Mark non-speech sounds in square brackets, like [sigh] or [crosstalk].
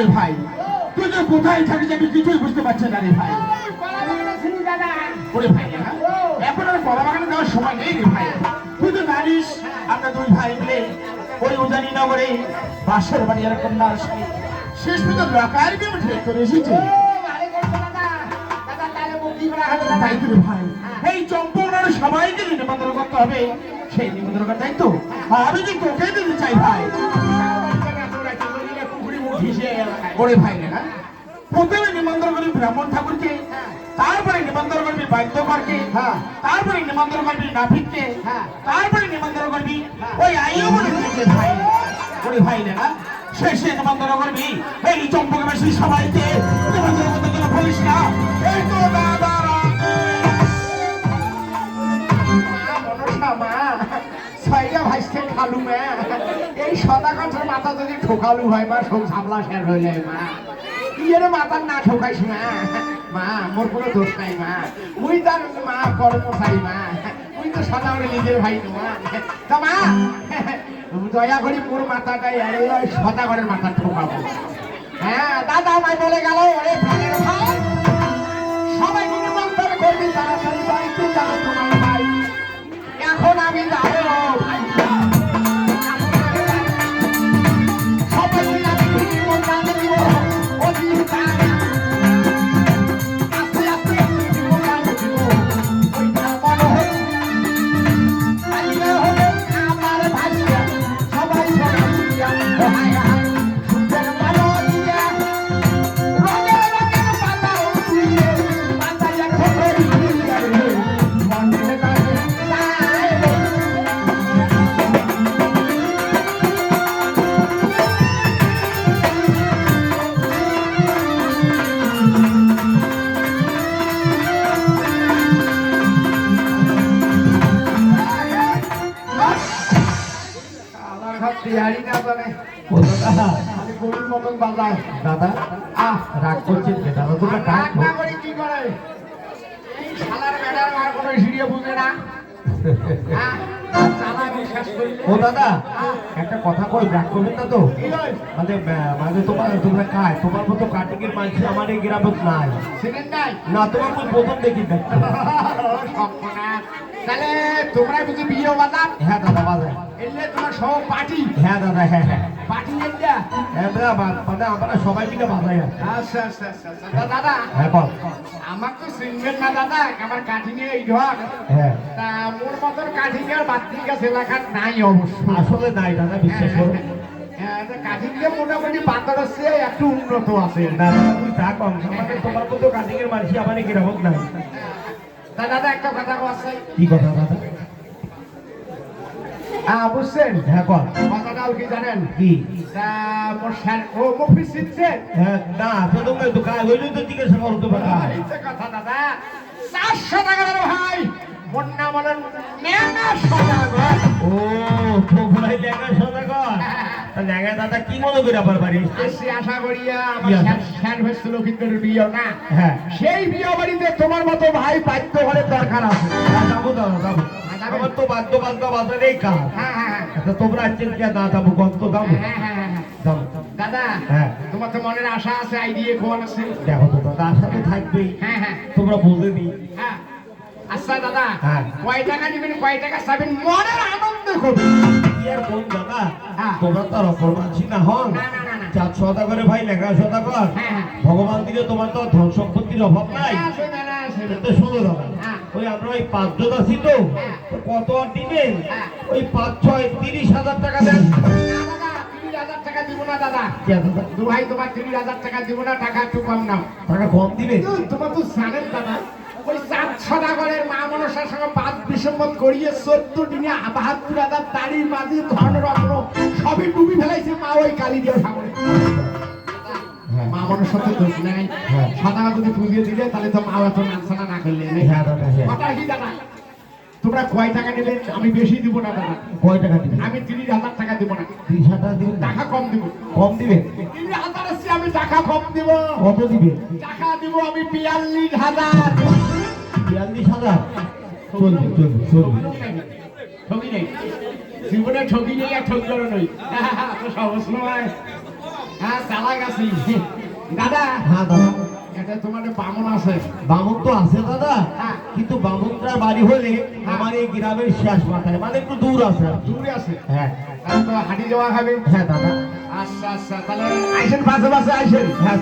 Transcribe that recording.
ওরে ভাই, তুই যে কোথায় থাকিস আমি কিছুই বুঝতে পারছি না রে ভাই। এখন আর কলা বাগানে যাওয়ার সময় নেই রে ভাই। তুই তো জানিস, আমরা দুই ভাই মিলে ওই উজানি নগরে বাসের বাড়ি আর কন্যার শেষ পর্যন্ত লকার বিয়ে ঠিক করে এসেছি। তো এই চম্পকনার সবাইকে নিমন্ত্রণ করতে হবে, সেই নিমন্ত্রণ করার দায়িত্ব আমি যে তোকে দিতে চাই ভাই? ওরে ভাই না? প্রথমে নিমন্ত্রণ ব্রাহ্মণ ঠাকুরকে তারপরে নিমন্ত্রণ করবি বাদ্যকরকে হ্যাঁ। তারপরে নিমন্ত্রণ করবি নাপিতকে হ্যাঁ। তারপরে নিমন্ত্রণ করবি ওই আইও বলে দিয়েছে ভাই ওরে ভাই না? শেষে নিমন্ত্রণ করবি এই চম্পকবাসী সবাইকে। নিমন্ত্রণ করতে বলিস না। এই তো দাদারা এই সদা কথার মাথা যদি ঠোকালু হয় মা সব ঝামলা শেয়ার হয়ে যায়, মা। ইয়ের মাথার না ঠোকাইস, মা। মা, মোর কোনো দোষ নাই, মা। মুই তার মা কর্মচারী, মা। মুই তো সদা করে নিজের ভাই মা। তা মা, দয়া করি মোর মাথাটাই সদা করে মাথা ঠোকাবো। হ্যাঁ দাদা আমায় বলে গেল, ওরে ভাই। বিহারি না জানে আমি গরুর মতন বাজায় দাদা আহ রাগ করছেন আর কোনো সিঁড়িয়ে বুঝে না। [laughs] ও দাদা একটা কথা কই রাগ করবেন না তো? মানে মানে তোমার তোমরা কাজ তোমার মতো কাটিংয়ের মানুষ আমার এই গ্রামত নাই। না তোমার মতো প্রথম দেখি তাহলে তোমরা বুঝি বিয়ে বাজার হ্যাঁ দাদা বাজায় এলে তোমার সব পার্টি। হ্যাঁ দাদা হ্যাঁ হ্যাঁ। পার্টি এলিয়া হ্যাঁ মানে আমরা সবাই মিলে বাজাই আচ্ছা আচ্ছা আচ্ছা আচ্ছা। দাদা হ্যাঁ বল। আমার তো সিনবেন না দাদা আমার কাঠি নিয়ে এই ঘর হ্যাঁ। তা মোর মতন কাঠি নিয়ে এলাকার নাই অবশ্য। আসলে নাই দাদা বিশ্বাস করো হ্যাঁ, মোটামুটি বাতার হচ্ছে একটু উন্নত আছে। দাদা তুমি তা কম আমাদের তোমার মতো কাটিংয়ের মানুষ আমার নাই। তা দাদা একটা কথা আছে কি কথা দাদা? হ্যাঁ বুঝছেন হ্যাঁ কথাটাও কি জানেন? কি? তা ও হ্যাঁ না তো তোমরা তো কাজ তো জিজ্ঞাসা করো তোমার কাজ এই কথা দাদা। চারশো টাকা দাদা ভাই। মোর নাম হলো নেনা সদাগর। ও তোমরাই লেখা সোজা কর দাদা কি মনে করে আবার বাড়ি আসি আশা করিয়া আমার কি আশা? স্যার স্যার হয়েছে বিয়ে না? হ্যাঁ। সেই বিয়ে বাড়িতে তোমার মতো ভাই বাধ্য ঘরের দরকার আছে। যাব দাদা যাব। যাবেন? আমার তো বাদ্য বাদ্য বাজারেই কাজ। হ্যাঁ হ্যাঁ হ্যাঁ। আচ্ছা তোমরা আজকে কে না যাব। যাব দাদা। তোমার তো মনের আশা আছে আইডিয়া আছে। দেখো তো দাদা আশা তো থাকবেই। তোমরা আচ্ছা দাদা। কয় টাকা নেবেন কয় টাকা চাবেন? মনের আনন্দ করবেন দাদা। তোমরা তো আর অপর মানছি না হন সদা করে ভাই লেখা সদা কর। ভগবান দিলে তোমার তো ধন সম্পত্তির অভাব নাই। শোনো দাদা। ওই আমরা ওই পাঁচজন আছি তো। হ্যাঁ। কত আর দিবেন? হ্যাঁ। ওই পাঁচ ছয় তিরিশ হাজার টাকা দেন। না, দাদা, 30,000 টাকা দিব না দাদা। কি আছে? দাদা? দু ভাই তোমার তিরিশ হাজার টাকা দিব না টাকা একটু কম নাও। টাকা কম তোমার তো জানেন দাদা ওই চার সদাগরের মা মনসার সঙ্গে বাদ বিসম্মত করিয়ে চোদ্দ দিনে বাহাত্তর হাজার দাড়ি মাঝি ধন রত্ন সবই ডুবি ফেলাইছে মা ওই কালী দিয়ে সাগরে মা তো দোষ নাই। হ্যাঁ। সদাগর যদি পুজিয়ে দিলে তাহলে তো এত নাচনা না করলে। হ্যাঁ হ্যাঁ। কথা কি দাদা? তোমরা কয় টাকা নেবে আমি বেশি দিব না দাদা? কয় টাকা দিবেন আমি তিরিশ হাজার টাকা দিব না। তিরিশ হাজার দিবেন টাকা কম দিব। কম দিবেন তিরিশ হাজারের চেয়ে আমি টাকা কম দিব। কত দিবেন টাকা দিব আমি বিয়াল্লিশ হাজার। বিয়াল্লিশ হাজার? চলবে চলবে চলবে। ঠকি নেই। জীবনে ঠকি নেই আর ঠক নই। সব সময় হ্যাঁ চালা গেছি দাদা হ্যাঁ দাদা। এটা তোমার বামন আছে। বামুন তো আছে দাদা। হ্যাঁ। কিন্তু বামুনটার বাড়ি হলে আমার এই গ্রামের শেষ মাথায় মানে একটু দূর আছে দূরে আছে। হ্যাঁ। তাহলে তো হাঁটি যাওয়া হবে। হ্যাঁ দাদা। আচ্ছা আচ্ছা তাহলে আইসেন পাশে পাশে আইসেন। হ্যাঁ